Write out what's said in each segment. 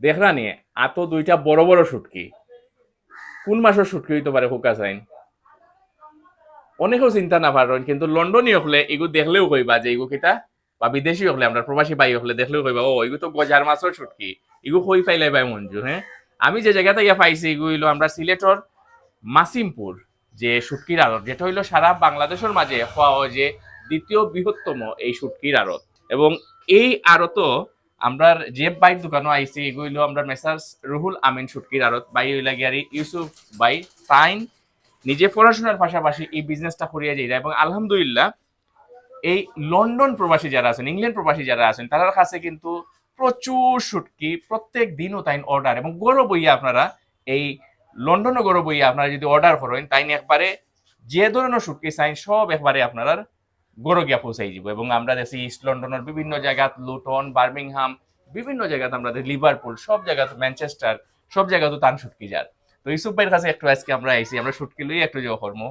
দেখরা নি আতো দুইটা বড় বড় শুটকি। কোন মাসের শুটকি হইতে পারে হুকা চাইন অনেকেও চিন্তা না পারেন কিন্তু লন্ডনই হলে এগু দেখলেও কইবা যে এগু কিতা? বা বিদেশি হলে, আমরা প্রবাসী বাই হলে দেখলেও কইবা, ও, এগু তো গজার মাছের শুটকি, এগু কই পাইলে বাই মঞ্জু হ্যাঁ? আমি যে জায়গাতে ইয়া পাইছি, এগু হইল আমরা সিলেটর মাসিমপুর, যে শুটকির আড়ত, যেটা হইল সারা বাংলাদেশের মাঝে হওয়া যে দ্বিতীয় বৃহত্তম এই শুটকির আড়ত। এবং এই আড়ত আমরা যে বাইক দোকানও আইছি এগুলো আমরা মেসার্স রুহুল আমিন শুটকির আড়ত। বাই হইলা গিয়ারি ইউসুফ বাই তাইন নিজে পড়াশোনার পাশাপাশি এই বিজনেসটা করিয়া যাই এবং আলহামদুলিল্লাহ, এই লন্ডন প্রবাসী যারা আছেন, ইংল্যান্ড প্রবাসী যারা আছেন তাদের কাছে কিন্তু প্রচুর শুটকি প্রত্যেক দিনও তাই অর্ডার এবং গৌরব বইয়া আপনারা এই লন্ডনও গৌরব বইয়া আপনারা যদি অর্ডার করেন তাই একবারে যে ধরনের শুটকি চাই সব একবারে আপনারা গরগিয়া পৌঁছাই যাব এবং আমরা দেখছি ইস্ট লন্ডনের বিভিন্ন জায়গাত লুটন বার্মিংহাম বিভিন্ন জায়গাতে আমরা লিভারপুল সব জায়গাতে ম্যানচেস্টার সব জায়গাতে তান শুটকি যার। তো ইউসুফ ভাইয়ের কাছে একটু আজকে আমরা আইছি আমরা শুটকি লই একটু যে কর্ম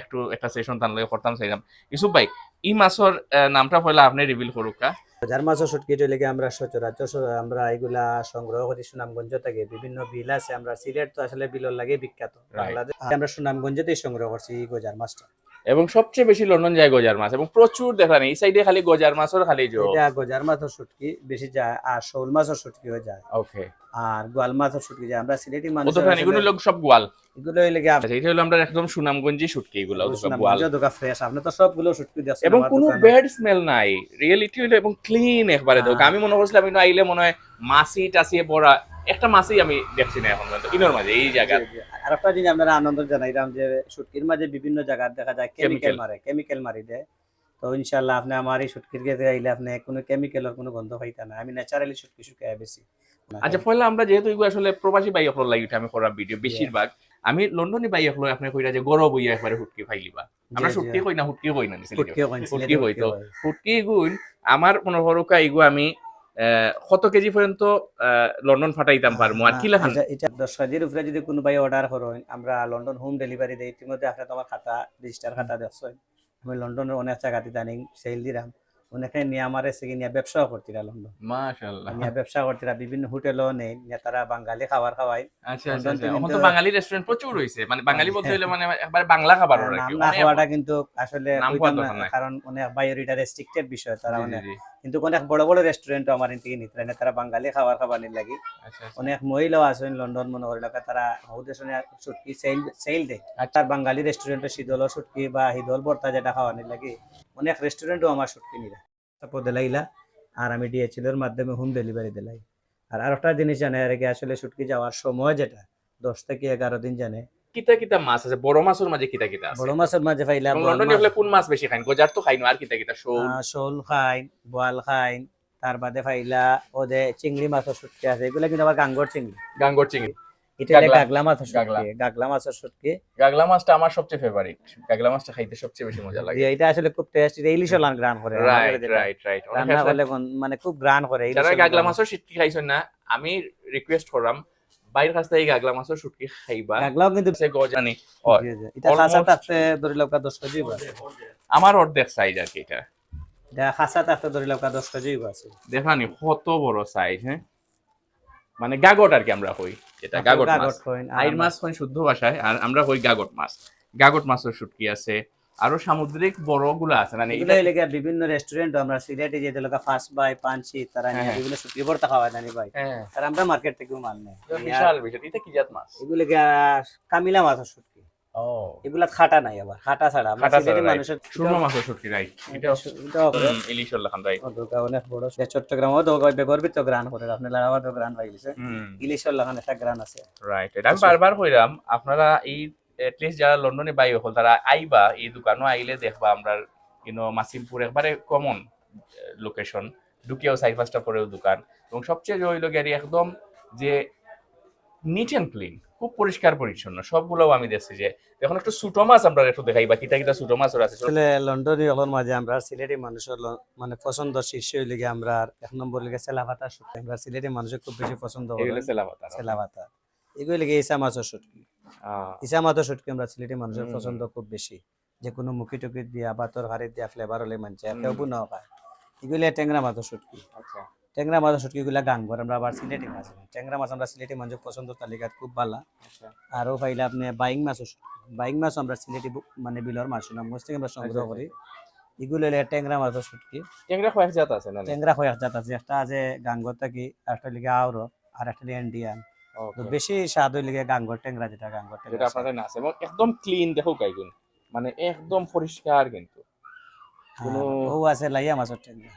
একটু একটা সেশন তান লই করতাম চাইলাম। ইউসুফ ভাই ই মাছর নামটা পয়লা আপনি রিভিল করুক হাজার মাছও শুটকি লেগে আমরা সচরাচর আমরা এগুলা সংগ্রহ করি সুনামগঞ্জ থেকে। বিভিন্ন বিল আছে আমরা সিলেট তো আসলে বিলর লাগে বিখ্যাত। বাংলাদেশ আমরা সুনামগঞ্জতেই সংগ্রহ করছি এই গজার মাছটা এবং সবচেয়ে বেশি লন্ডন যায় গজার মাছ এবং প্রচুর দেখা নেই। এই সাইডে খালি গজার মাছর খালি জো। এটা গজার মাছের শুটকি বেশি যায় আর শোল মাছের শুটকিও যায়। ওকে আর গোয়াল মাছের শুটকি যায়। আমরা সিলেটি মানুষ ওতো খানি এগুলো লোক সব গোয়াল। এগুলো লেগে আচ্ছা এটা হলো আমরা একদম সুনামগঞ্জি শুটকি এগুলো সব গোয়াল। দোকা ফ্রেশ আপনি তো সবগুলো শুটকি দিয়েছেন এবং কোনো। ব্যাড স্মেল নাই। রিয়েলিটি হইল এবং ক্লিন একবারে দেখো হ্যাঁ। আমি মনে করছিলাম ইনো আইলে মনে হয় মাছি টাছিয়ে পড়া একটা মাছই আমি দেখছি না এখন পর্যন্ত ইনোর মাঝে এই জায়গা। আর একটা জিনিস আপনারা আনন্দ জানাইলাম যে শুটকির মাঝে বিভিন্ন জায়গা দেখা যায় কেমিক্যাল মারে কেমিক্যাল মারি দেয় তো ইনশাল্লাহ আপনি আমার এই শুটকির গেতে আইলে আপনি কোনো কেমিক্যালের কোনো গন্ধ পাইতা না। আমি ন্যাচারালি শুটকি শুকাই বেশি আচ্ছা পয়লা আমরা যেহেতু এগুলো আসলে প্রবাসী বাই হল লাগি আমি করা ভিডিও বেশিরভাগ আমি লন্ডনে বাই হলো আপনি কইরা যে গরব হইয়া একবারে হুটকি ফাইলিবা। আমরা। শুটকি কই না হুটকি কই না শুটকি সিলেটে হইতো। হুটকি গুণ আমার মনে হরকা ইগু আমি কত কেজি পর্যন্ত আহ, লন্ডন ফাটাইতাম পারমু? আর কিলা খান এটা- এটা দশ কেজির উপরে যদি কোনো ভাই অর্ডার করেন আমরা লন্ডন হোম ডেলিভারি দিই ইতিমধ্যে আপনার তোমার খাতা রেজিস্টার খাতা দেখছেন আমি লন্ডনের অনেক জায়গাতে জানি সেল দিলাম। অনেকে নিয়ে আমার এসে নিয়ে ব্যবসাও করতিরা লন্ডন। মাশাআল্লাহ। নিয়ে ব্যবসা করতিরা বিভিন্ন হোটেলও নেই নিয়ে তারা বাঙালি খাবার খাওয়াই আচ্ছা আচ্ছা আচ্ছা। এখন তো বাঙালি রেস্টুরেন্ট প্রচুর হইছে। মানে বাঙালি বলতে হইলে মানে একবার বাংলা খাবার আর কি। খাওয়াটা কিন্তু আসলে কারণ অনেক বাইরে এটা রেস্ট্রিক্টেড বিষয় তারা অনেক। কিন্তু অনেক বড় বড় রেস্টুরেন্ট আমার থেকে নিতে না। তারা বাঙালি খাবার খাবার নিয়ে লাগি। আচ্ছা, আচ্ছা। অনেক মহিলাও আছেন লন্ডন মনে করি লাগা তারা উদ্দেশ্যে শুটকি সেল সেল দেয়। আর তার বাঙালি রেস্টুরেন্টে শীতল শুটকি বা হিদল ভর্তা যেটা খাওয়ানি লাগে। অনেক রেস্টুরেন্টও আমার শুটকি নিলা তারপর দেলাইলা। আর আমি ডিএচএল এর মাধ্যমে হোম ডেলিভারি দিলাই। আর আরেকটা জিনিস জানে আর কি আসলে শুটকি যাওয়ার সময় যেটা দশ থেকে এগারো দিন জানে কিতা কিতা মাছ আছে বড় মাছের মাঝে কিতা কিতা আছে। বড় মাছের মাঝে পাইলা লন্ডনে হলে কোন মাছ বেশি খাইন? গজার তো খাইনো আর কিতা কিতা শোল। শোল খাইন বোয়াল খাইন তার বাদে পাইলা ওদে চিংড়ি মাছের শুটকি আছে। এগুলা কিন্তু আবার গাঙ্গর চিংড়ি। গাঙ্গর চিংড়ি। এটা গাগলা। মাছের গাগলা। শুটকি গাগলা। মাছের শুটকি গাগলা মাছটা আমার সবচেয়ে ফেভারিট গাগলা মাছটা খাইতে সবচেয়ে বেশি মজা লাগে। এটা আসলে খুব টেস্ট এটা ইলিশও লান গ্রান করে রাইট রাইট রাইট রান্না করলে মানে খুব গ্রান করে যারা গাগলা। মাছের শুটকি খাইছেন না আমি রিকোয়েস্ট করাম বাইরের কাছ থেকে গাগলা মাছের শুটকি খাইবা। গাগলাও কিন্তু সে গজানি। এটা খাসা থাকতে ধরে লওকা দশ কেজি আছে। আমার অর্ধেক সাইজ আর কি এটা। এটা খাসা থাকতে ধরে লওকা দশ কেজি আছে। দেখানি কত বড় সাইজ হ্যাঁ? মানে গাগট আর কি আমরা হই এটা গাগট মাছ। আইর মাছ হয় শুদ্ধ ভাষায় আর আমরা হই গাগট মাছ। গাগট মাছের শুটকি আছে আরও সামুদ্রিক বড়গুলো আছে মানে এগুলো এটা- এলাকা বিভিন্ন রেস্টুরেন্ট আমরা সিলেটে যে লোকা ফার্স্ট বাই পাঞ্চি তারা নিয়ে। বিভিন্ন শুটকি ভর্তা খাওয়া জানি ভাই। হ্যাঁ। আর আমরা মার্কেট থেকেও মাল নেই। বিশাল বিশাল এটা কি জাত মাছ? এগুলো কামিলা মাছের শুটকি। ও। এগুলা খাটা নাই আবার খাটা ছাড়া। আমরা সিলেটি. মানুষের সুরমা মাছের শুটকি রাই এটা এটাও করে। ইলিশর লাখান রাই অদুকা অনেক বড় সে চট্টগ্রাম ও দোকা গর্বিত গ্রান করে আপনি লাগাবার তো গ্রান পাই গেছে হুম ইলিশর লাগান একটা গ্রান আছে। রাইট এটা আমি বারবার কইরাম আপনারা এই এটলিস্ট যারা লন্ডনে বাই হল তারা আইবা এই দোকানও আইলে দেখবা আমরা ইউনো মাসিমপুর একবারে কমন লোকেশন ঢুকিয়াও চাই পাঁচটা পরেও দোকান। এবং সবচেয়ে জয় গেরি একদম যে নিট অ্যান্ড ক্লিন খুব পরিষ্কার পরিচ্ছন্ন সবগুলোও আমি দেখছি যে এখন একটু সুটো মাছ আমরা একটু দেখাই বা কিতা কিতা সুটো মাছও আছে। আসলে লন্ডনে হলোর মাঝে আমরা সিলেটি মানুষের মানে পছন্দ শীর্ষ লিগে আমরা এক নম্বর লিগে সেলাভাতা শুটকি আমরা সিলেটি মানুষের খুব বেশি পছন্দ করে এগুলো সেলা পাতা সেলাভাতা এগুলো লিগে ইসা মাছের শুটকি আহ, ইসা মাছের শুটকি আমরা সিলেটি মানুষের পছন্দ খুব বেশি। যে কোনো মুখি টুকি দিয়া বা তরকারি দিয়া ফ্লেভার হলে মানছে কেউ বুনাও খায় এগুলো ট্যাংরা মাছের শুটকি আচ্ছা। ট্যাংরা মাছ শুটকিগুলা গাঙ্গর আমরা আবার সিলেটি মাছ ট্যাংরা মাছ আমরা সিলেটি মাছের পছন্দ তালিকাত খুব ভালো। আচ্ছা। আরও পাইলে আপনি বাইং মাছও বাইং মাছ আমরা সিলেটি মানে বিলর মাছ না মোস্ট থেকে আমরা সংগ্রহ আচ্ছা, করি। এগুলো হলে ট্যাংরা মাছের শুটকি ট্যাংরা কয়েক জাত আছে না? ট্যাংরা কয়েক জাত আছে। একটা আছে গাঙ্গর থাকি একটা লিগে আউর আর একটা লিগে ইন্ডিয়ান তো. বেশি স্বাদ হইলে গাঙ্গর ট্যাংরা যেটা গাঙ্গর যেটা ট্যাংরা আপনাদের না আছে এবং একদম ক্লিন দেখো গাইগুন মানে একদম পরিষ্কার কিন্তু। কোনো ও আছে লাইয়া মাছের ট্যাংরা।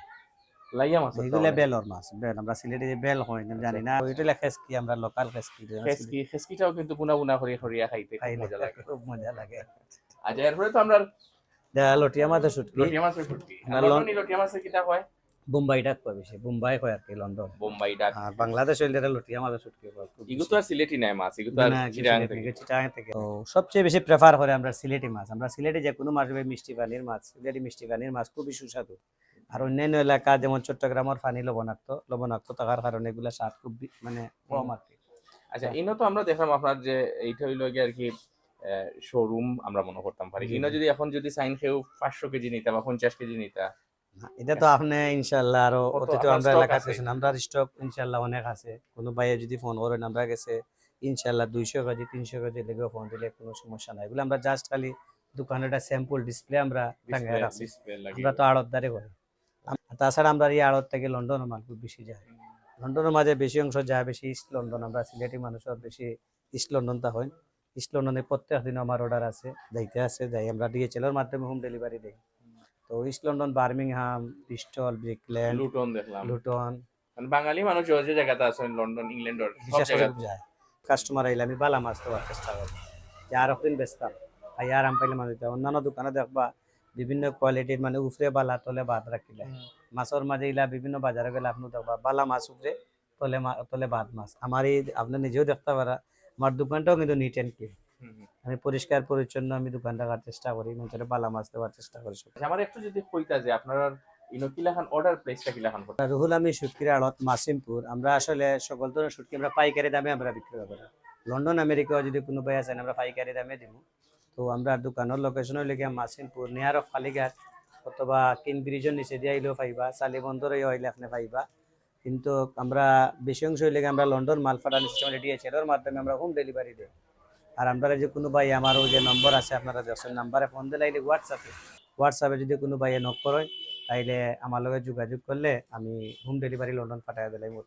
লাইয়া মাছ এগুলো বেলর মাছ বেল আমরা সিলেটে যে বেল হয় না জানি না। ওইটা খেসকি আমরা লোকাল খেসকি খেসকি খেসকিটাও কিন্তু বুনা বুনা করে হরিয়া খাইতে মজা লাগে। খুব মজা লাগে। আচ্ছা এরপরে তো আমরা লটিয়া মাছের শুটকি। লটিয়া মাছের ফুটকি লটিয়া মাছের কিটা হয়। বোম্বাই ডাক কয় বেশি বোম্বাই হয় আর কি লন্ডন। বোম্বাই ডাক। আর বাংলাদেশ হইলে এটা শুটকি ইগু তো আর সিলেটি নাই মাছ ইগু তো আর সিলেট থেকে। চিটাগাং থেকে। তো সবচেয়ে বেশি প্রেফার করে আমরা সিলেটি মাছ। আমরা সিলেটে যে কোনো মাছ হবে মিষ্টি পানির মাছ সিলেটি মিষ্টি পানির মাছ খুবই সুস্বাদু। আর অন্যান্য এলাকা যেমন চট্টগ্রামের পানি লবণাক্ত লবণাক্ত থাকার কারণে এগুলা স্বাদ খুব মানে কম আর কি। আচ্ছা ইনো তো আমরা দেখলাম আপনার যে এইটা হইল গিয়ে আর কি শোরুম আমরা মনে করতাম পারি। ইনো যদি এখন যদি সাইন খেয়েও পাঁচশো কেজি নিতা বা পঞ্চাশ কেজি নিতা এটা তো আপনি ইনশাল্লাহ আরও অতীত আমরা stock এলাকাতে আছে? আমরা স্টক ইনশাল্লাহ অনেক আছে। কোনো ভাইয়ে যদি ফোন করেন আমরা গেছে ইনশাল্লাহ দুইশো কেজি তিনশো কেজি লেগে ফোন দিলে কোনো সমস্যা নাই। এগুলো আমরা জাস্ট খালি দোকানের একটা স্যাম্পল ডিসপ্লে আমরা টাঙ্গায় রাখছি আমরা তো আড়তদারে করি। তাছাড়া আমরা এই আড়ত থেকে লন্ডনের মাল খুব বেশি যায় লন্ডনের মাঝে বেশি অংশ যায় বেশি ইস্ট লন্ডন আমরা সিলেটি মানুষের বেশি ইস্ট লন্ডন তা হয়। ইস্ট লন্ডনে প্রত্যেক দিন আমার অর্ডার আছে যাইতে আছে যাই। আমরা ডিএচএলের মাধ্যমে হোম ডেলিভারি দিই। তো East London Birmingham Bristol Brickland Luton দেখলাম। লুটন মানে বাঙালি মানুষ যে জায়গাতে আছে লন্ডন ইংল্যান্ডের সব যায়। কাস্টমার আইলে আমি বালা মাছ দেওয়ার চেষ্টা করি। যে আর একদিন বেচতাম। আর আরাম পাইলে মানুষ দেয়। অন্যান্য দোকানে দেখবা বিভিন্ন কোয়ালিটির মানে উফরে বালা তলে বাদ রাখিলে। মাছের মাঝে ইলা বিভিন্ন বাজারে গেলে আপনি দেখবা বালা মাছ উপরে তলে তলে বাদ মাছ। আমার এই আপনি নিজেও দেখতে পারা। আমার দোকানটাও কিন্তু নিট অ্যান্ড ক্লিন। আমি পরিষ্কার পরিচ্ছন্ন আমি দোকান রাখার চেষ্টা করি মানুষের বালা মাছ দেওয়ার চেষ্টা করি আচ্ছা, আমার একটু যদি কইতা যে আপনার অর্ডার প্লেসটা রুহুল আমি আড়ত মাসিমপুর। আমরা আসলে সকল ধরনের আমরা পাইকারি দামে আমরা বিক্রি করি। লন্ডন আমেরিকাও যদি কোনো ভাই আছেন আমরা পাইকারি দামে দিব। তো আমরা দোকানের লোকেশন হইলে গিয়ে মাসিমপুর নিয়ার অফ ফালিঘাট অথবা কিন ব্রিজের নিচে দিয়ে আইলেও পাইবা সালি বন্দরে হইলে আপনি পাইবা। কিন্তু আমরা বেশি অংশ হইলে আমরা লন্ডন মাল ফাটানো সিস্টেম ডিএচএল এর মাধ্যমে আমরা হোম ডেলিভারি দিই। আর আপনারা যে কোনো ভাই আমারও যে নম্বর আছে, আপনারা দশের নাম্বারে ফোন দিলে আইলে হোয়াটসঅ্যাপে হোয়াটসঅ্যাপে যদি কোনো ভাইয়ে নক করেন, তাইলে আমার লগে যোগাযোগ করলে আমি হোম ডেলিভারি লন্ডন পাঠাই দিলাই